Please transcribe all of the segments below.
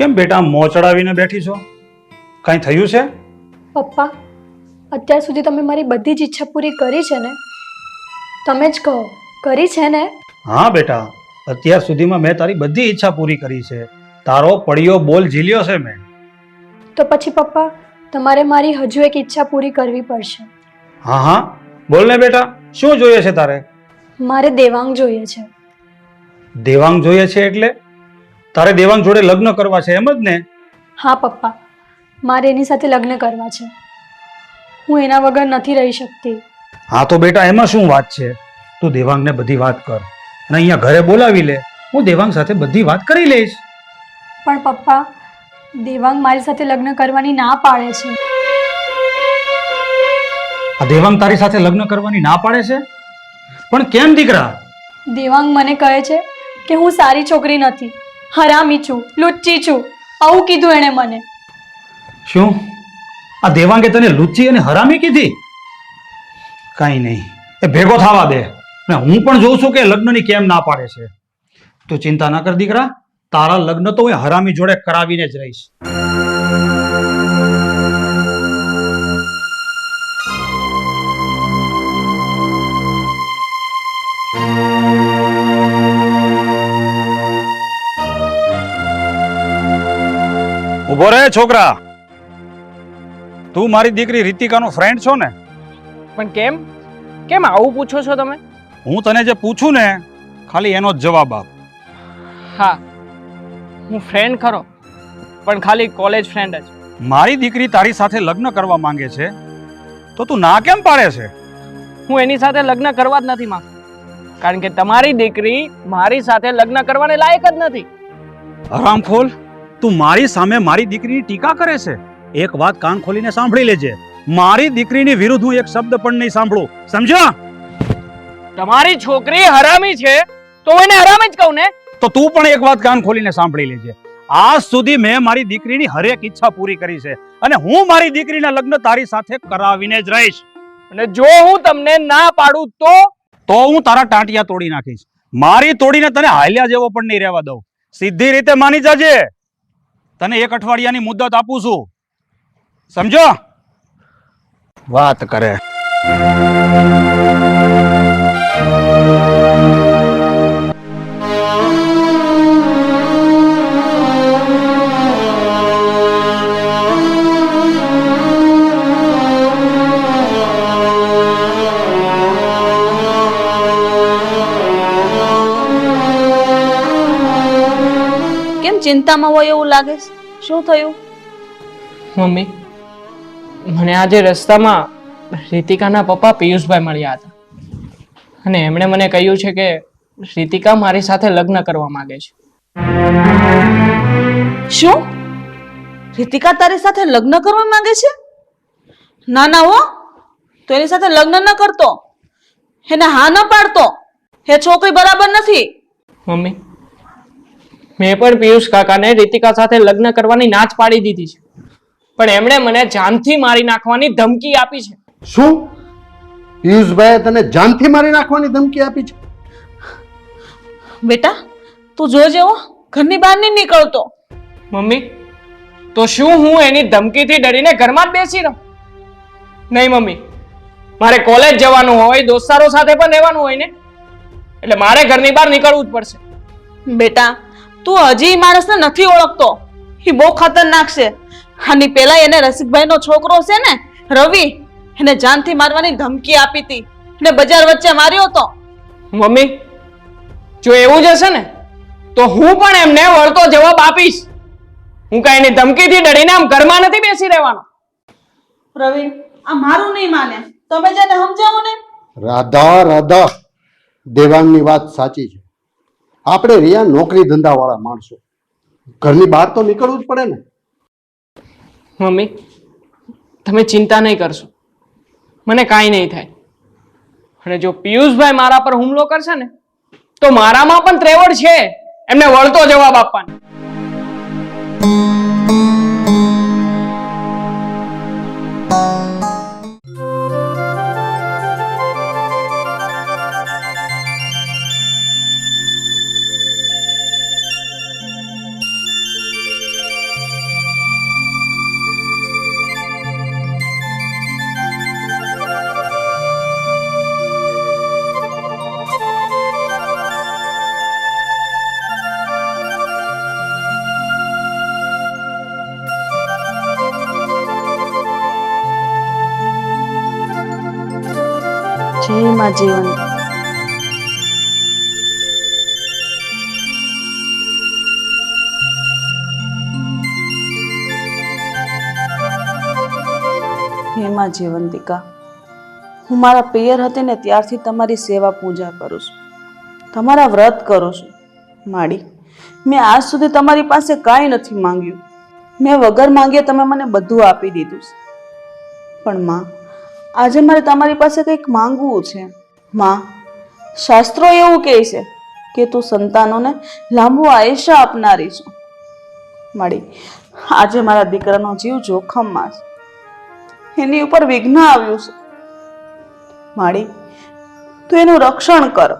કેમ બેટા મોં ચડાવીને બેઠી છો? કાંઈ થયું છે? પપ્પા અત્યાર સુધી તમે મારી બધી જ ઈચ્છા પૂરી કરી છે ને? તમે જ કહો કરી છે ને? હા બેટા અત્યાર સુધીમાં મેં તારી બધી ઈચ્છા પૂરી કરી છે. તારો પડ્યો બોલ ઝીલ્યો છે મેં. તો પછી પપ્પા તમારે મારી હજુ એક ઈચ્છા પૂરી કરવી પડશે. હા હા. બોલ ને બેટા શું જોઈએ છે તારે? મારે દેવાંગ જોઈએ છે. દેવાંગ જોઈએ છે એટલે? તારે દેવાંગ જોડે લગ્ન કરવા છે એમ જ ને? હા પપ્પા. મારે એની સાથે લગ્ન કરવા છે. હું એના વગર નથી રહી શકતી. હા તો બેટા એમાં શું વાત છે? તું દેવાંગને બધી વાત કર. અને અહીંયા ઘરે બોલાવી લે. હું દેવાંગ સાથે બધી વાત કરી લઈશ. પણ પપ્પા દેવાંગ મારી સાથે લગ્ન કરવાની ના પાડે છે. આ દેવાંગ તારી સાથે લગ્ન કરવાની ના પાડે છે? પણ કેમ દીકરા? દેવાંગ મને કહે છે કે હું સારી છોકરી નથી. હરામી છું લુચ્ચી છું આવું કીધું એણે મને. શું? આ દેવાંગે તને લુચ્ચી અને હરામી કીધી? કાંઈ નહીં. એ ભેગો થવા દે. ને હું પણ જોઉં છું કે લગ્નની કેમ ના પાડે છે. તું ચિંતા ના કર દીકરા. તારા લગ્ન તો હું હરામી જોડે કરાવીને જ રહીશ. ઊભો રે છોકરા. તું મારી દીકરી રીતિકાનો ફ્રેન્ડ છો ને? પણ કેમ? કેમ આવું પૂછો છો તમે? હું તને જે પૂછું ને ખાલી એનો જ જવાબ આપ. હા. હું ફ્રેન્ડ ખરો પણ ખાલી કોલેજ ફ્રેન્ડ જ. મારી દીકરી તારી સાથે લગ્ન કરવા માંગે છે તો તું ના કેમ પાડે છે? હું એની સાથે લગ્ન કરવા જ નથી માંગતો. કારણ કે તમારી દીકરી મારી સાથે લગ્ન કરવાને લાયક જ નથી. હરામખોલ તું મારી સામે મારી દીકરીની ટીકા કરે છે. એક વાત કાન ખોલીને સાંભળી લેજે. મારી દીકરીની વિરુદ્ધ હું એક શબ્દ પણ નહીં સાંભળું. સમજ્યા? તમારી છોકરી હરામી છે તો એને હરામી જ કહું ને? તો તું પણ એક વાત કાન ખોલીને સાંભળી લેજે. આજ સુધી મેં મારી દીકરીની હરેક ઈચ્છા પૂરી કરી છે અને હું મારી દીકરીના લગ્ન તારી સાથે કરાવીને જ રહીશ. અને જો હું તમને ના પાડું તો? તો હું તારા ટાંટિયા તોડી નાખીશ. મારી તોડીને તને હાલ્યા જેવો પણ નહીં રહેવા દઉં. સીધી રીતે માની જાજે. તને એક અઠવાડિયાની મુદત આપું છું. સમજો? વાત કરે. ચિંતામાં હોય એવું લાગે છે? શું થયું? મમ્મી મને આજે રસ્તામાં રીતિકાના પપ્પા પિયુષભાઈ મળ્યા હતા. અને એમણે મને કહ્યું છે કે રીતિકા મારી સાથે લગ્ન કરવા માંગે છે. શું? રીતિકા તારી સાથે લગ્ન કરવા માંગે છે? ના ના હો. તો એની સાથે લગ્ન ન કરતો. એને હા ન પાડતો. એ છોકરી બરાબર નથી. મમ્મી મેં પણ પિયુષ કાકાને રીતિકા સાથે લગ્ન કરવાની નાચ પાડી દીધી છે. પણ એમણે મને જાનથી મારી નાખવાની ધમકી આપી છે. શું? પિયુષભાઈએ તને જાનથી મારી નાખવાની ધમકી આપી છે? બેટા તું જોજે ઘરની બહાર નહીં નીકળતો. મમ્મી તો શું હું એની ધમકીથી ડરીને ઘરમાં જ બેસી રહું? નહીં મમ્મી મારે કોલેજ જવાનું હોય દોસ્તારો સાથે પણ રહેવાનું હોય ને? એટલે મારે ઘરની બહાર નીકળવું જ પડશે. બેટા તું હજી માણસને નથી ઓળખતો. એ બહુ ખતરનાક છે. આની પેલા એને રસિકભાઈનો છોકરો છે ને રવિ એને જાનથી મારવાની ધમકી આપી હતી એને બજાર વચ્ચે માર્યો હતો. મમ્મી જો એવું જ હશે ને તો હું પણ એમને વળતો જવાબ આપીશ. હું કઈ એની ધમકીથી ડરીને આમ ઘરમાં નથી બેસી રહેવાનો. રવિ આ મારું નહીં માને. તમે જેને સમજાવો ને. રાધા રાધા દેવાંગની વાત સાચી છે. આપણે રહ્યા નોકરી ધંધાવાળા માણસો. ઘરની બહાર તો નીકળવું જ પડે ને. મમ્મી, તમે ચિંતા નહીં કરશો. મને કાંઈ નહીં થાય. અને જો પિયુષભાઈ મારા પર હુમલો કરશે ને, તો મારામાં પણ ત્રેવડ છે. એમને વળતો જવાબ આપવાનો. જીવન. હેમા જીવંતિકા, હું મારા પિયર હતી ને ત્યારથી તમારી સેવા પૂજા કરું છું. તમારા વ્રત કરું છું. માડી, મેં આજ સુધી તમારી પાસે કાંઈ નથી માંગ્યું. મેં વગર માંગ્યા તમે મને બધું આપી દીધું પણ માં, આજે મારે તમારી પાસે કંઈક માંગવું છે. માં, શાસ્ત્રો એવું કહે છે કે તું સંતાનોને લાંબુ આયુષ્ય આપનારી છું. મળી આજે મારા દીકરાનો જીવ જોખમમાં છે. એની ઉપર વિઘ્ન આવ્યું છે. માળી તું એનું રક્ષણ કર.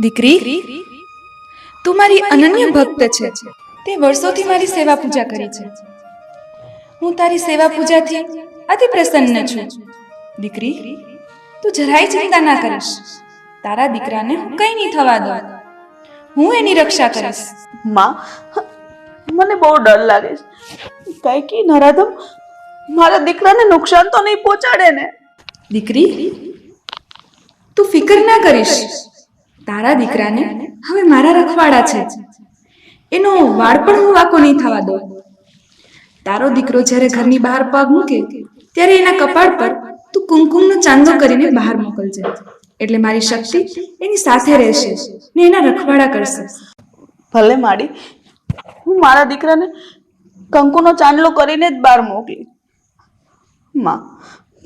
દીકરી? તું મારી અનન્ય ભક્ત છે. તે વર્ષોથી મારી સેવા પૂજા કરી છે. હું તારી સેવા પૂજાથી અતિ પ્રસન્ન છું. દીકરી તું જરાય ચિંતા ના કરીશ. તારા દીકરાને હું કંઈ નહીં થવા દઉં. હું એની રક્ષા કરીશ. માં મને બહુ ડર લાગે છે. કઈ કી નરાધમ મારા દીકરાને નુકસાન તો નહીં પહોંચાડે ને? દીકરી તું ફિકર ના કરીશ. તારા દીકરાને હવે મારા રખવાડા છે. એનો વાળ પણ હું વાકો નહીં થવા દઉં. તારો દીકરો જ્યારે ઘરની બહાર પગ મૂકે ત્યારે એના કપાળ પર તું કુમકુમનો ચાંદલો કરીને બહાર મોકલજે. એટલે મારી શક્તિ એની સાથે રહેશે ને એના રખવાડા કરશે. ભલે માડી હું મારા દીકરાને કંકુનો ચાંદલો કરીને જ બહાર મોકલી. માં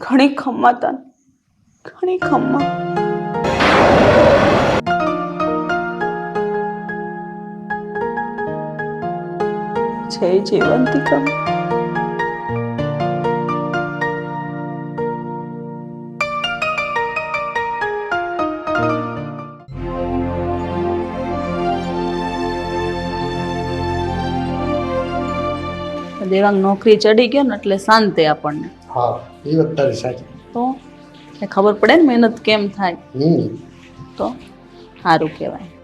ઘણી ખમ્મા તન ઘણી ખમ્મા. જય જીવંતિકમ દેવાંગ નોકરી ચડી ગયો ને એટલે શાંતિ આપણને. હા એ વાત તારી સાચી. તો? ખબર પડે ને મહેનત કેમ થાય? તો? સારું કહેવાય.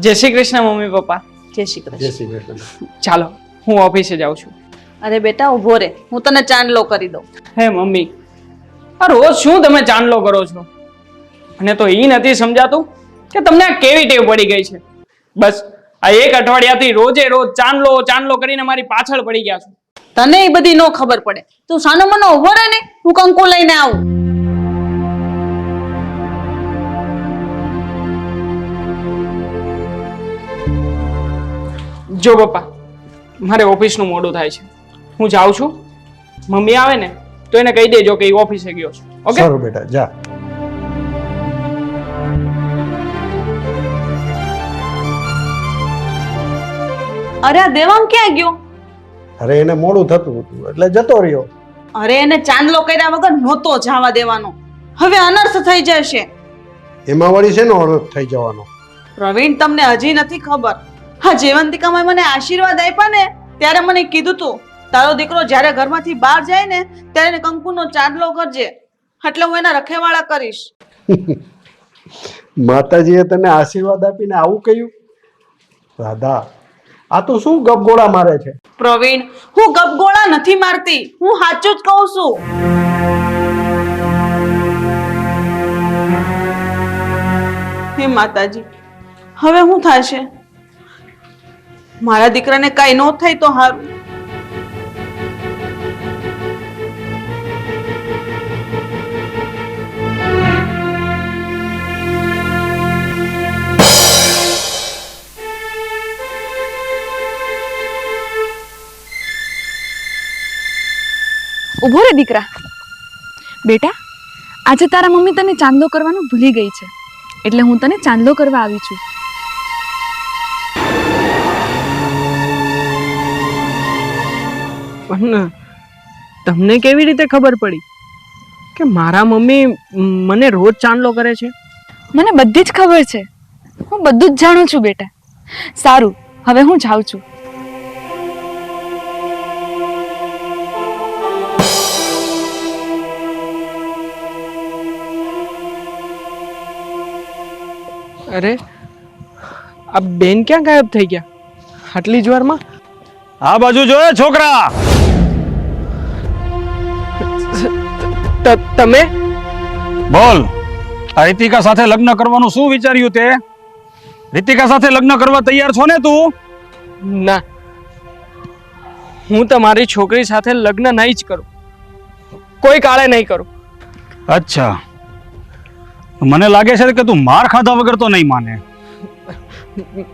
જય શ્રી કૃષ્ણ મમ્મી પપ્પા. જય શ્રી કૃષ્ણ. શ્રી કૃષ્ણ. ચાલો હું ઓફિસે જાઉં છું. અરે બેટા ઊભો રે. હું તને ચાંદલો કરી દઉં. હે મમ્મી. આ રોજ શું તમે ચાંદલો કરો છો? અને તો એ નથી સમજાતું કે તમને આ કેવી ટેવ પડી ગઈ છે. બસ આ એક અઠવાડિયાથી રોજે રોજ ચાંદલો ચાંદલો કરીને મારી પાછળ પડી ગયા છો. તને એ બધી નો ખબર પડે. તું સાનો મનો ઊભો રહે ને હું કંકુ લઈને આવું. જો પપ્પા મારે ઓફિસનું મોડું થાય છે. હું જાઉં છું. મમ્મી આવે ને તો એને કહી દેજો કે એ ઓફિસે ગયો છે. ઓકે? સારું બેટા જા. અરે આ દેવાંગ ક્યાં ગયો? અરે એને મોડું થતું હતું એટલે જતો રહ્યો. અરે એને ચાંદલો કર્યા વગર નહોતો જવા દેવાનો. હવે અનર્થ થઈ જશે. એમાં વળી છે ને અનર્થ થઈ જવાનો? પ્રવીણ તમને હજી નથી ખબર. હા જેવંતિકામાં મને આશીર્વાદ આપ્યા ને ત્યારે મને કીધું તું તારો દીકરો જ્યારે ઘરમાંથી બહાર જાય ને ત્યારે એને કંકુનો ચાંદલો કરજે. એટલે હું એના રખેવાળા કરીશ. માતાજીએ તને આશીર્વાદ આપીને આવું કહ્યું? રાધા આ તો શું ગપગોળા મારે છે? પ્રવીણ હું ગપગોળા નથી મારતી. હું સાચું જ કહું છું. હે માતાજી હવે શું થશે? મારા દીકરાને કાંઈ ન થાય તો સારું ઊભો રે દીકરા. બેટા, આજે તારા મમ્મી તને ચાંદલો કરવાનું ભૂલી ગઈ છે. એટલે હું તને ચાંદલો કરવા આવી છું. પણ તમને કેવી રીતે ખબર પડી કે મારા મમ્મી મને રોજ ચાંદલો કરે છે? મને બધી જ ખબર છે. હું બધું જ જાણું છું બેટા. સારું હવે હું જાઉં છું. અરે આ બેન ક્યાં ગાયબ થઈ ગયા? આટલી જ વારમાં? આ બાજુ જોયે છોકરા? તમે? બોલ. આ રીતિકા સાથે લગ્ન કરવાનું શું વિચાર્યું તે? રીતિકા સાથે લગ્ન કરવા તૈયાર છો ને તું? ના. હું તમારી છોકરી સાથે લગ્ન નહીં જ કરું. કોઈ કાળે નહીં કરું. અચ્છા. મને લાગે છે કે તું માર ખાધા વગર તો નહીં માને.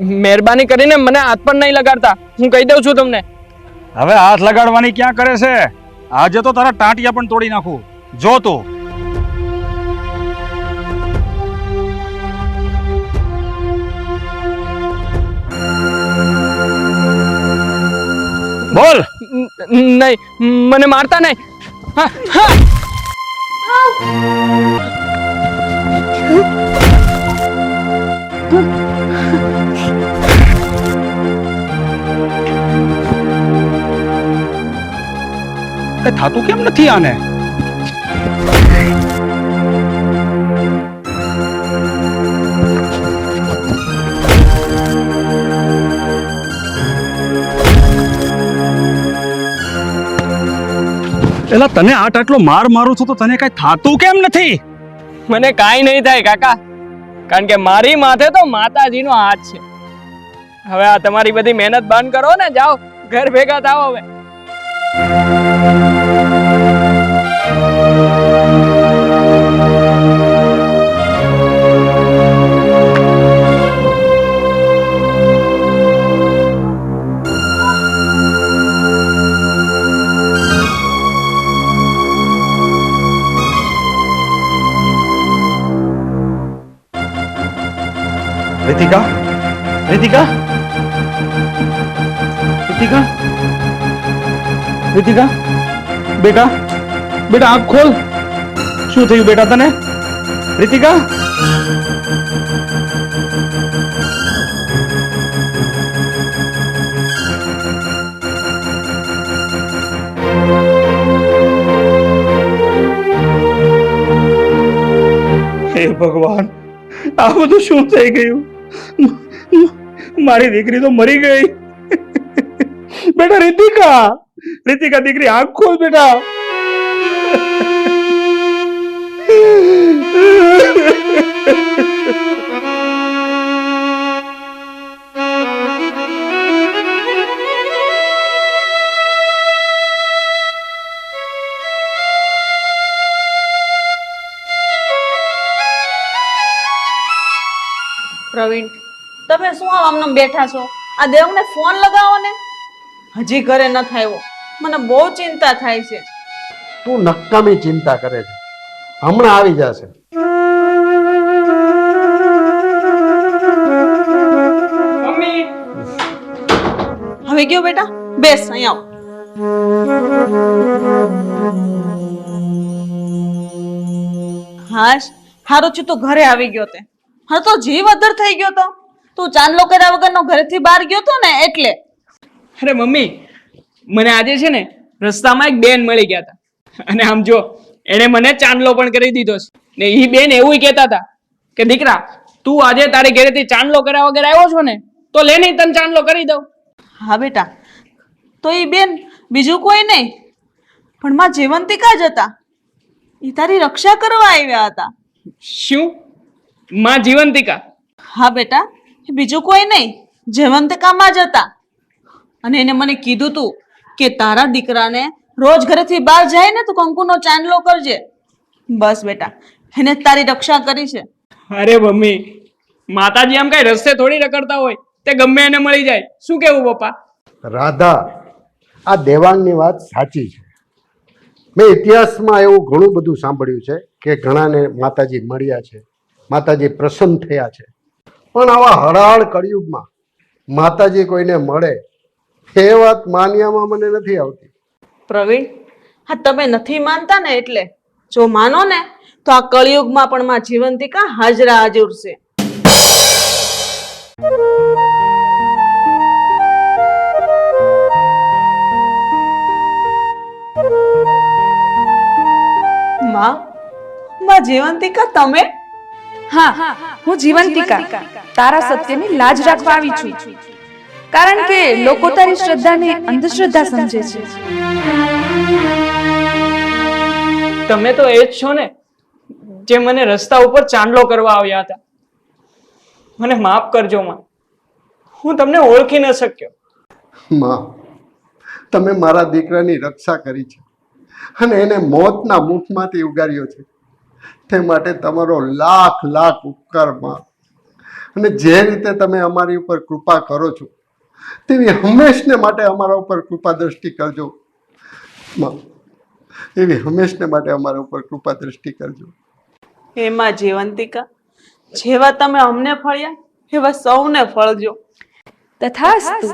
મહેરબાની કરીને મને હાથ પણ નહીં લગાડતા. હું કહી દઉં છું તમને. હવે હાથ લગાડવાની ક્યાં કરે છે? આજે તો તારા ટાંટિયા પણ તોડી નાખું. જો તું બોલ ન- નહીં મને મારતા નહીં હા, હા. એ થાતું કેમ નથી આને એલા તને આટ આટલો માર મારું છું તો તને કઈ થાતું કેમ નથી? મને કાંઈ નહીં થાય કાકા. કારણ કે મારી માથે તો માતાજીનો હાથ છે. હવે આ તમારી બધી મહેનત બંધ કરો ને, જાઓ, ઘર ભેગા થાવ હવે. રીતિકા રીતિકા રીતિકા રીતિકા બેટા બેટા આંખ ખોલ શું થયું બેટા તને રીતિકા હે ભગવાન આ બધું શું થઈ ગયું મારી દીકરી તો મરી ગઈ. બેટા રીતિકા. રીતિકા દીકરી આંખ ખોલ બેટા. તમે શું આમ બેઠા છો? આ દેવને ફોન લગાવો ને. હજી ઘરે ન આવ્યો મને બહુ ચિંતા થાય છે. તું નક્કામી ચિંતા કરે છે. હમણાં આવી જશે. મમ્મી. હવે ગયો બેટા? બેસ અહીંયા આવ. હાશ હારો છું તું ઘરે આવી ગયો તે. હા તો જીવ અધર થઈ ગયો તો. તું ચાંદલો કર્યા વગરનો ઘરેથી બહાર ગયો તો ને એટલે? અરે મમ્મી મને આજે છે ને રસ્તામાં એક બેન મળી ગયા હતા. અને આમ જો એણે મને ચાંદલો પણ કરી દીધો છે. ને એ બેન એવું કહેતા હતા કે દીકરા તું આજે તારી ઘરેથી ચાંદલો કર્યા વગર આવ્યો છો ને તો લે નહીં તને ચાંદલો કરી દઉં. હા બેટા તો એ બેન બીજું કોઈ નહીં. પણ માં જીવંતિકા જ હતા એ તારી રક્ષા કરવા આવ્યા હતા. શું? માં જીવંતિકા? હા બેટા બીજું કોઈ નહીં જયવંતિકામાં જ હતા. અને એને મને કીધું તું કે તારા દીકરાને રોજ ઘરેથી બહાર જાય ને તો કંકુનો ચાંદલો કરજે. બસ બેટા એને તારી રક્ષા કરી છે. અરે મમ્મી માતાજી આમ કઈ રસ્તે થોડી રખડતા હોય તે ગમે એને મળી જાય. શું કેવું પપ્પા? રાધા આ દેવાંગની વાત સાચી છે. મેં ઇતિહાસમાં એવું ઘણું બધું સાંભળ્યું છે કે ઘણાને માતાજી મળ્યા છે માતાજી પ્રસન્ન થયા છે. પણ આવા હરાળ કળિયુગમાં માતાજી કોઈને મળે, એ વાત માન્યામાં મને નથી આવતી. પ્રવીણ, હા, તમે નથી માનતા ને એટલે? જો માનો ને, તો આ કળિયુગમાં પણ માં જીવંતિકા હાજરા હાજર છે. માં માં જીવંતિકા, તમે? હા હું જીવંતિકા તારા સત્યની લાજ રાખવા આવી છું. કારણ કે લોકો તારી શ્રદ્ધાને અંધશ્રદ્ધા સમજે છે. તમે તો એ જ છો ને જે મને રસ્તા ઉપર ચાંદલો કરવા આવ્યા હતા. મને માફ કરજો માં. હું તમને ઓળખી ન શક્યો. માં તમે મારા દીકરાની રક્ષા કરી છે અને એને મોતના મુખમાંથી ઉગાર્યો છે. તે માટે તમારો લાખ લાખ ઉપકારમાં અને જે રીતે તમે અમારી ઉપર કૃપા કરો છો તેવી હંમેશને માટે અમારા ઉપર કૃપા દ્રષ્ટિ કરજો. માં એવી હંમેશને માટે અમારા ઉપર કૃપા દ્રષ્ટિ કરજો. એમાં જીવંતિકા જેવા તમે અમને ફળ્યા એવા સૌને ફળજો. તથાસ્તુ.